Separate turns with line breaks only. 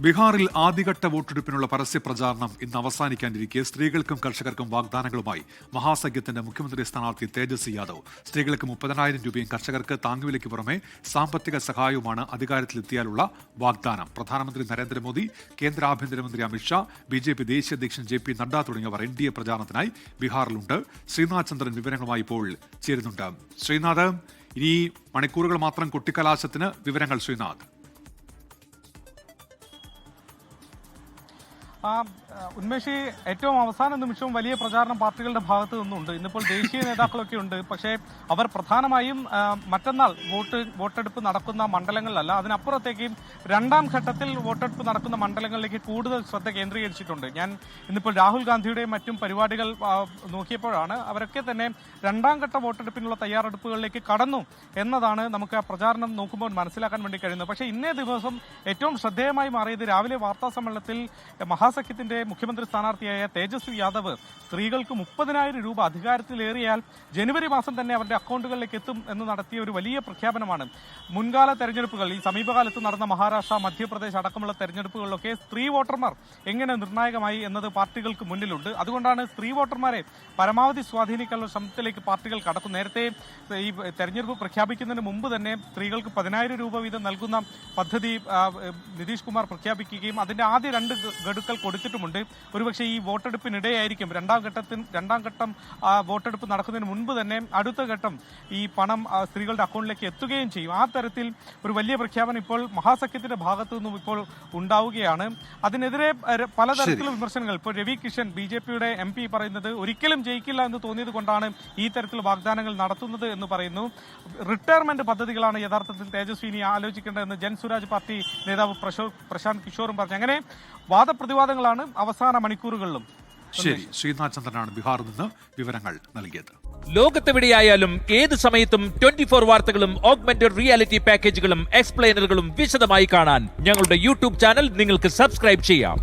ബീഹാറിൽ ആദ്യഘട്ട വോട്ടെടുപ്പിനുള്ള പരസ്യ പ്രചാരണം ഇന്ന് അവസാനിക്കാനിരിക്കെ. സ്ത്രീകൾക്കും കർഷകർക്കും വാഗ്ദാനങ്ങളുമായി മഹാസഖ്യത്തിന്റെ മുഖ്യമന്ത്രി സ്ഥാനാർത്ഥി തേജസ്വി യാദവ്. സ്ത്രീകൾക്ക് മുപ്പതിനായിരം രൂപയും കർഷകർക്ക് താങ്ങുവിലയ്ക്ക് പുറമെ സാമ്പത്തിക സഹായവുമാണ് അധികാരത്തിലെത്തിയാലുള്ള വാഗ്ദാനം. പ്രധാനമന്ത്രി നരേന്ദ്രമോദി കേന്ദ്ര ആഭ്യന്തരമന്ത്രി അമിത്ഷാ ബി ജെ പി ദേശീയ അധ്യക്ഷൻ ജെ പി നഡ്ഡ തുടങ്ങിയവർ എൻ ഡി എ പ്രചാരണത്തിനായി ബീഹാറിലുണ്ട്. ശ്രീനാഥ് ചന്ദ്രൻ വിവരങ്ങളുമായി ഇപ്പോൾ ചേരുന്നുണ്ട്. ശ്രീനാഥ് ഇനി മണിക്കൂറുകൾ മാത്രം കുട്ടിക്കലാശത്തിന് വിവരങ്ങൾ ശ്രീനാഥ്.
ഉന്മേഷി ഏറ്റവും അവസാന നിമിഷവും വലിയ പ്രചാരണം പാർട്ടികളുടെ ഭാഗത്തു നിന്നുണ്ട്. ഇന്നിപ്പോൾ ദേശീയ നേതാക്കളൊക്കെ ഉണ്ട്. പക്ഷേ അവർ പ്രധാനമായും മറ്റന്നാൾ വോട്ട് വോട്ടെടുപ്പ് നടക്കുന്ന മണ്ഡലങ്ങളിലല്ല അതിനപ്പുറത്തേക്കും രണ്ടാം ഘട്ടത്തിൽ വോട്ടെടുപ്പ് നടക്കുന്ന മണ്ഡലങ്ങളിലേക്ക് കൂടുതൽ ശ്രദ്ധ കേന്ദ്രീകരിച്ചിട്ടുണ്ട്. ഞാൻ ഇന്നിപ്പോൾ രാഹുൽ ഗാന്ധിയുടെയും മറ്റും പരിപാടികൾ നോക്കിയപ്പോഴാണ് അവരൊക്കെ തന്നെ രണ്ടാം ഘട്ട വോട്ടെടുപ്പിനുള്ള തയ്യാറെടുപ്പുകളിലേക്ക് കടന്നു എന്നതാണ് നമുക്ക് ആ പ്രചാരണം നോക്കുമ്പോൾ മനസ്സിലാക്കാൻ വേണ്ടി കഴിയുന്നത്. പക്ഷേ ഇന്നേ ദിവസം ഏറ്റവും ശ്രദ്ധേയമായി മാറിയത് രാവിലെ വാർത്താ സമ്മേളനത്തിൽ മഹാസഖ്യത്തിന്റെ മുഖ്യമന്ത്രി സ്ഥാനാർത്ഥിയായ തേജസ്വി യാദവ് സ്ത്രീകൾക്ക് മുപ്പതിനായിരം രൂപ അധികാരത്തിലേറിയാൽ ജനുവരി മാസം തന്നെ അവരുടെ അക്കൗണ്ടുകളിലേക്ക് എത്തും എന്ന് നടത്തിയ ഒരു വലിയ പ്രഖ്യാപനമാണ്. മുൻകാല തെരഞ്ഞെടുപ്പുകൾ ഈ സമീപകാലത്ത് നടന്ന മഹാരാഷ്ട്ര മധ്യപ്രദേശ് അടക്കമുള്ള തെരഞ്ഞെടുപ്പുകളിലൊക്കെ സ്ത്രീ വോട്ടർമാർ എങ്ങനെ നിർണായകമായി എന്നത് പാർട്ടികൾക്ക് മുന്നിലുണ്ട്. അതുകൊണ്ടാണ് സ്ത്രീ വോട്ടർമാരെ പരമാവധി സ്വാധീനിക്കാനുള്ള ശ്രമത്തിലേക്ക് പാർട്ടികൾ കടക്കും. നേരത്തെ ഈ തെരഞ്ഞെടുപ്പ് പ്രഖ്യാപിക്കുന്നതിന് മുമ്പ് തന്നെ സ്ത്രീകൾക്ക് പതിനായിരം രൂപ വീതം നൽകുന്ന പദ്ധതി നിതീഷ് കുമാർ പ്രഖ്യാപിക്കുകയും അതിന്റെ ആദ്യ രണ്ട് ഗഡുക്കൾ കൊടുത്തിട്ടുമുണ്ട്. ഒരുപക്ഷെ ഈ വോട്ടെടുപ്പിനിടെയായിരിക്കും രണ്ടാം ഘട്ടത്തിൽ രണ്ടാം ഘട്ടം ആ, വോട്ടെടുപ്പ് നടക്കുന്നതിന് മുൻപ് തന്നെ അടുത്ത ഘട്ടം ഈ പണം സ്ത്രീകളുടെ അക്കൗണ്ടിലേക്ക് എത്തുകയും ചെയ്യും. ആ തരത്തിൽ ഒരു വലിയ പ്രഖ്യാപനം ഇപ്പോൾ മഹാസഖ്യത്തിന്റെ ഭാഗത്തു നിന്നും ഇപ്പോൾ ഉണ്ടാവുകയാണ്. അതിനെതിരെ പലതരത്തിലുള്ള വിമർശനങ്ങൾ. ഇപ്പോൾ രവി കിഷൻ ബി ജെ പിയുടെ എം പി പറയുന്നത് ഒരിക്കലും ജയിക്കില്ല എന്ന് തോന്നിയത് കൊണ്ടാണ് ഈ തരത്തിൽ വാഗ്ദാനങ്ങൾ നടത്തുന്നത് എന്ന് പറയുന്നു. റിട്ടയർമെന്റ് പദ്ധതികളാണ് യഥാർത്ഥത്തിൽ തേജസ്വിനി ആലോചിക്കേണ്ടതെന്ന് ജൻ സ്വരാജ് പാർട്ടി നേതാവ് പ്രശോ- പ്രശാന്ത് കിഷോറും പറഞ്ഞു. അങ്ങനെ വാദപ്രതിവാദങ്ങളാണ് അവസാന മണിക്കൂറുകളിലും.
ശരി ശ്രീനാഥ് ചന്ദ്രനാണ് ബീഹാറിൽ നിന്ന് വിവരങ്ങൾ നൽകിയത്.
ലോകത്തെവിടെയായാലും ഏത് സമയത്തും ട്വന്റി ഫോർ വാർത്തകളും ഓഗ്മെന്റഡ് റിയാലിറ്റി പാക്കേജുകളും എക്സ്പ്ലെയിനറുകളും വിശദമായി കാണാൻ ഞങ്ങളുടെ യൂട്യൂബ് ചാനൽ നിങ്ങൾക്ക് സബ്സ്ക്രൈബ് ചെയ്യാം.